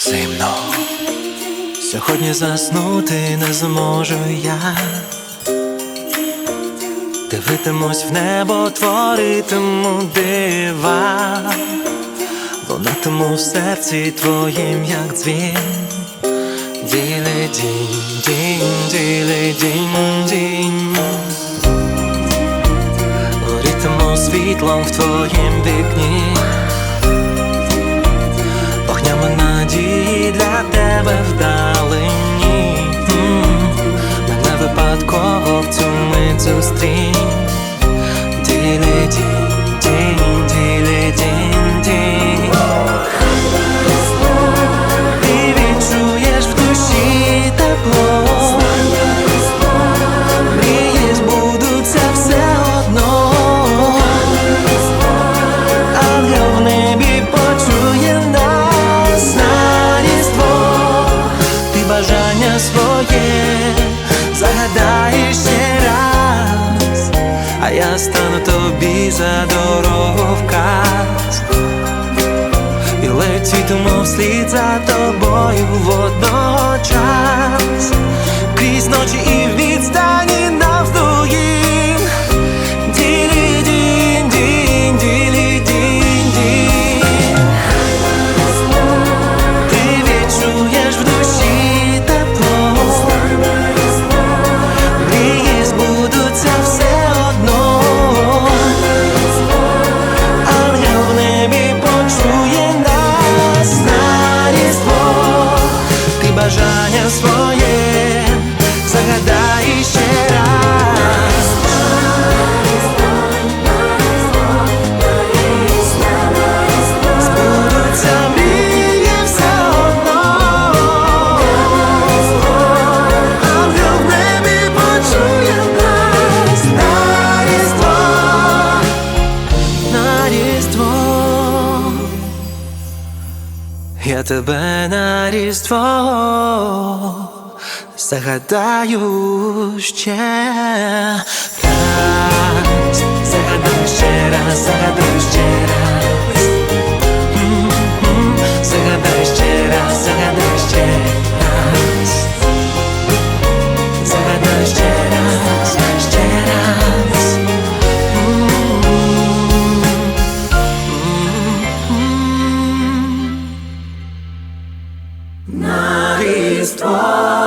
Зимно, сьогодні заснути не зможу я. Дивитимусь в небо, творитиму дива, лунатиму в серці твоїм, як дзвін. Діле дінь, дінь, діле дінь, дінь. Світлом в твоїм вікні. Бажання своє. Загадаєш ще раз, а я стану тобі за дорогу вказ І летітиму вслід за тобою водночас. Крізь ночі і різдво. Я тебе на різдво загадаю ще на різдво.